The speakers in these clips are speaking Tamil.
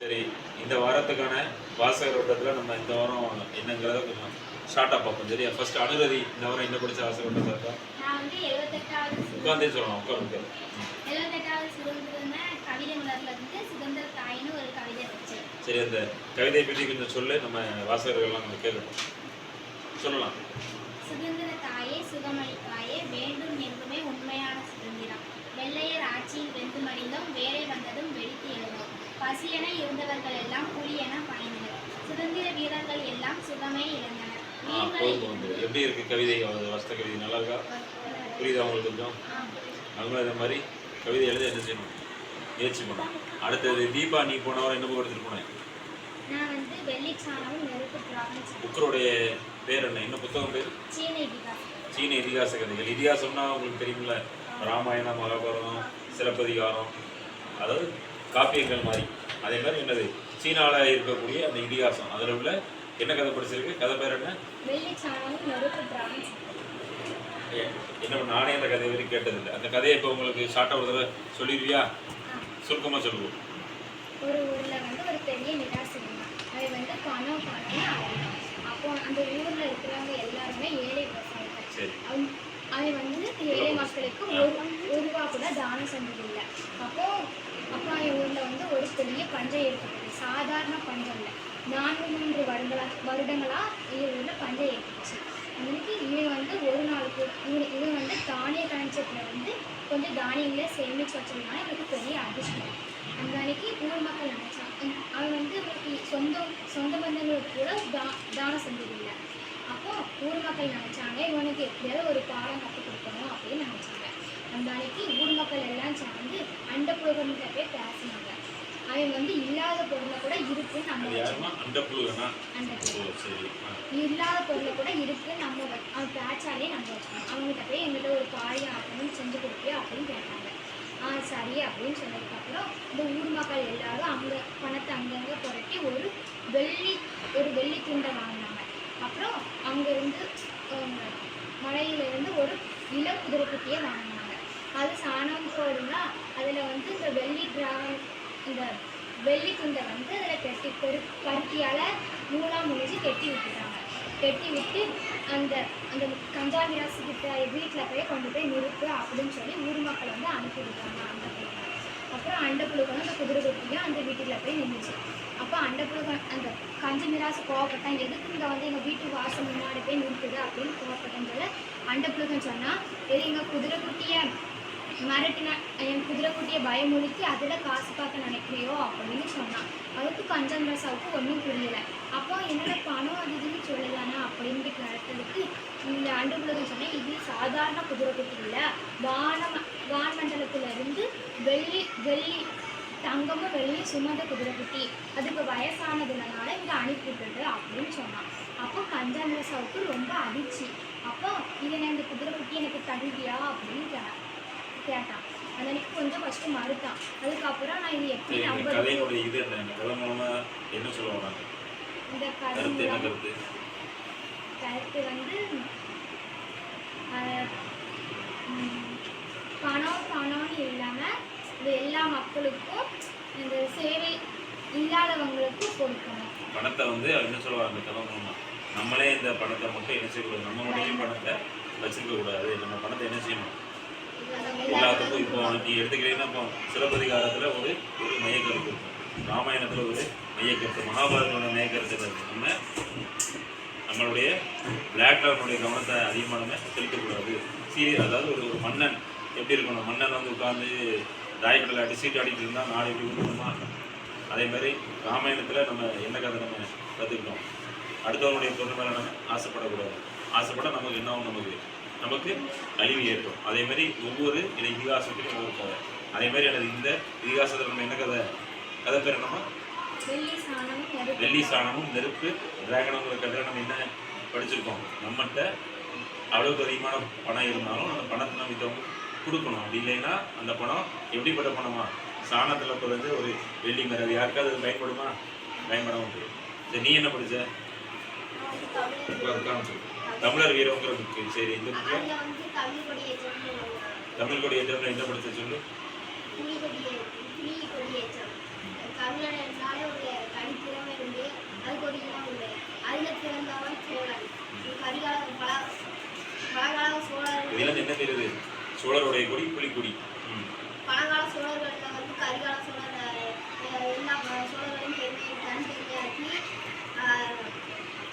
சரி இந்த வாரத்துக்கான வாசகர் வட்டத்தில் நம்ம இந்த வாரம் என்னங்கிறத கொஞ்சம் ஷார்ட்டாக பார்ப்போம். சரியா? ஃபர்ஸ்ட் அனுரதி இந்த வாரம் என்ன படிச்ச வாசகர் வந்து எழுபத்தெட்டாவது உட்காந்தே சொல்லலாம் உட்காந்து சரி அந்த கவிதையை பற்றி கொஞ்சம் சொல்லு. நம்ம வாசகர்கள்லாம் நம்ம கேட்கணும் சொல்லலாம். சுகமே இழந்தனர் எப்படி இருக்கு கவிதை? வசத கவிதை நல்லா இருக்கா? புரியுதா உங்களுக்கு கொஞ்சம்? அவங்களும் இந்த மாதிரி கவிதை எழுத என்ன செய்யணும் முயற்சி பண்ணணும் அடுத்தது தீபா நீ போன வாரம் என்ன புக் எடுத்துட்டு போனேன் நான் வந்து வெள்ளிச்சாணமும் நெருப்பு டிராகன் புக்கருடைய பேர் என்ன? என்ன புத்தகம் பேர்? சீன இதிகாசம். சீன இதிகாச கதைகள். இதிகாசம்னா உங்களுக்கு தெரியுமில்ல ராமாயணம் மகாபாரதம் சிலப்பதிகாரம் அதாவது காப்பியங்கள் மாதிரி. அதே மாதிரி என்னது? சீனாவில் இருக்கக்கூடிய அந்த இதிகாசம். அதில் உள்ள என்ன கதை படிச்சிருக்கு? கதை பேர் என்ன? என்ன நானே அந்த கதையை வரைக்கும் கேட்டதில்லை. அந்த கதையை இப்போ உங்களுக்கு ஷார்ட்டாக ஒரு தடவை சொல்லிடுவியா? சுருக்கமாக சொல்லுவோம். ஒரு ஊர்ல வந்து ஒரு பெரிய நிராசை அது வந்து பணம் அலைஞ்சான் அப்போ அந்த ஊர்ல இருக்கிறவங்க எல்லாருமே ஏழை விவசாயிகள் சரி. அவன் வந்து ஏழை மக்களுக்கு ஒரு ஒரு ரூபா கூட தானம் செஞ்சதில்லை அப்போ அப்போ அவன் ஊர்ல வந்து ஒரு பெரிய பஞ்சம் ஏற்பட்டது. சாதாரண பஞ்சம் இல்லை. நான்கு மூன்று வருடங்களா வருடங்களாக இவர் வந்து பஞ்சை ஏற்பட்டுச்சு அவனுக்கு இவன் வந்து ஒரு நாளுக்கு இவன் இவன் வந்து தானிய கணச்சத்துல வந்து கொஞ்சம் தானியங்களை சேமிச்சு வச்சதுனால இவனுக்கு பெரிய அதிர்ஷ்டம். அந்த அன்னைக்கு ஊர் மக்கள் நினைச்சான் அவன் வந்து இவனுக்கு சொந்த சொந்த பந்தங்களுக்கு கூட தா தானம் செஞ்சதில்லை. அப்போ ஊர் மக்கள் நினைச்சாங்க இவனுக்கு எப்படியாவது ஒரு பாடம் கற்றுக் கொடுக்கணும் அப்படின்னு நினைச்சாங்க. அந்த அன்னைக்கு ஊர் மக்கள் எல்லாம் சேர்ந்து அண்ட புலகர்கிட்ட போய் பேசினாங்க. அவன் வந்து இல்லாத பொருளை கூட இருக்குன்னு நம்ம இல்லாத பொருளை கூட இருக்குன்னு நம்ம அவன் பேச்சாலே நம்ம வச்சுக்கணும். அவங்ககிட்ட போய் எங்கிட்ட ஒரு பாழி ஆக்கணும் செஞ்சு கொடுப்பியா அப்படின்னு கேட்டாங்க. ஆ சரி அப்படின்னு சொன்னதுக்கப்புறம் இந்த ஊர் மக்கள் எல்லாரும் அங்கே பணத்தை அங்கங்கே புரட்டி ஒரு வெள்ளி ஒரு வெள்ளி துண்டை வாங்கினாங்க. அப்புறம் அங்கேருந்து மலையிலேருந்து ஒரு இள குதிரைக்குட்டியை வாங்கினாங்க. அது சாணம் போடுனா அதில் வந்து இந்த வெள்ளி டிராகன் இந்த வெள்ளி துண்டை வந்து அதில் கட்டி பெரு பருத்தியால் நூலாக முடிஞ்சு கட்டி விட்டுட்டாங்க கட்டி விட்டு அந்த அந்த கஞ்சா கிட்ட வீட்டில் போய் கொண்டு போய் நிறுத்து அப்படின்னு சொல்லி ஊர் மக்கள் வந்து அனுப்பி விட்டாங்க அந்த அப்புறம் அண்டப்புழுக்களும் அந்த குதிரை குட்டியும் அந்த வீட்டில் போய் நின்றுச்சு அப்போ அண்டப்புழுகன் அந்த கஞ்ச மிராசு கோவப்பட்டான் எதுக்கு இங்கே வந்து எங்கள் வீட்டு வாசல் முன்னாடி போய் நிறுத்துது அப்படின்னு கோவப்பட்டேன்னு சொல்ல அண்டப்புழுகன் சொன்னால் இது எங்கள் குதிரை குட்டியை மிரட்டின என் குதிரை குட்டியை பயமுறுத்தி அதில் காசு பார்க்க நினைக்கிறியோ அப்படின்னு சொன்னான். அதுக்கு கஞ்சன் ரசாவுக்கு ஒன்றும் புரியலை. அப்போ என்னோட பணம் அது இதுன்னு சொல்லலானா அப்படின்ட்டு கேட்டதுக்கு இந்த அண்டுபுலகம் சொன்னேன் இது சாதாரண குதிரைக்குட்டி இல்லை. வான வான்மண்டலத்துல இருந்து வெள்ளி வெள்ளி தங்கமும் வெள்ளியும் சுமந்த குதிரை குட்டி. அதுக்கு வயசானதுனால இங்கே அனுப்பிவிட்டுட்டு அப்படின்னு சொன்னான். அப்போ கஞ்சன் ரொம்ப அதிர்ச்சி. அப்போ இதை இந்த குதிரை குட்டி எனக்கு தகுதியா? அப்படின்னு கேட்டேன். கேட்டான். அந்த அன்னைக்கு கொஞ்சம் ஃபஸ்ட்டு மறுத்தான். அதுக்கப்புறம் நான் இது எப்படி இந்த நம்புறது? இது என்ன? இந்த கதை மூலமா என்ன சொல்ல வராங்க? இந்த கதை கருத்து வந்து பணம் பணம்னு இல்லாமல் இது எல்லா மக்களுக்கும் இந்த சேவை இல்லாதவங்களுக்கும் கொடுக்கணும். பணத்தை வந்து என்ன சொல்லுவாங்க மூலமா. நம்மளே இந்த பணத்தை மட்டும் என்ன செய்யக்கூடாது? நம்ம மட்டும் பணத்தை வச்சிருக்க கூடாது? நம்ம பணத்தை என்ன செய்யணும்? எல்லாத்துக்கும் இப்போ நீ எடுத்துக்கிட்டீங்கன்னா இப்போ சிலப்பதிகாரத்தில் ஒரு ஒரு மையக்கருத்து இருக்கும் ராமாயணத்தில் ஒரு மையக்கருத்து மகாபாரதத்தோட மையக்கருத்து நம்ம நம்மளுடைய விளையாட்டுடைய கவனத்தை அதிகமாக நம்ம செலுத்தக்கூடாது. சீரியஸ் அதாவது ஒரு ஒரு மன்னன் எப்படி இருக்கணும்? மன்னன் வந்து உட்காந்து தாயக்கடை அடி சீட்டு அடிக்கிட்டு இருந்தால் நாடு எப்படி இருக்கணுமா அதே மாதிரி ராமாயணத்தில் நம்ம என்ன கதை நம்ம கற்றுக்கிட்டோம் அடுத்தவனுடைய பொருள் மேலே நம்ம ஆசைப்படக்கூடாது. ஆசைப்பட நமக்கு என்ன நமக்கு நமக்கு அழிவு ஏற்படும். அதே மாதிரி ஒவ்வொரு இந்த இதிகாசத்திலையும் ஒவ்வொரு கதை. அதே மாதிரி எனது இந்த இதிகாசத்தில் நம்ம என்ன கதை? கதை பேர் என்னமா வெள்ளி சாணமும் நெருப்பு வெள்ளி டிராகனுங்கிற கதை நம்ம என்ன படிச்சிருக்கோம்? நம்மகிட்ட அளவுக்கு அதிகமான பணம் இருந்தாலும் அந்த பணத்தை நம்ம இதை கொடுக்கணும். அப்படி இல்லைன்னா அந்த பணம் எப்படிப்பட்ட பணமா? சாணத்தில் குறைஞ்ச ஒரு வெள்ளிங்கிற அது யாருக்காவது அது பயன்படுமா? பயன்படாமல் போயிடும். சரி நீ என்ன காமிச்சு. தமிழர் வீரங்கிற புக்கு சரி இந்த புக்கு? அதில் வந்து தமிழ் கொடி ஏற்றம்ல என்ன படிச்ச சொல்லு? இதெல்லாம் என்ன தெரியுது சோழருடைய கொடி புலிக்கொடி பழங்கால சோழர்களில் வந்து கரிகால சோழர் எல்லா சோழர்களையும் பெருமை தனித்தனியாக்கி ஆஹ்,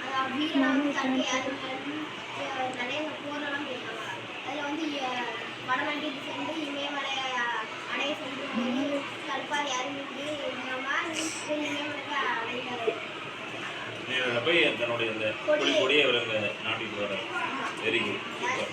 அதாவது வீரனாகவும் போய் தன்னுடைய அந்த கொடி கொடியை அவர் நாட்டிட்டு வர்றார்? Very good super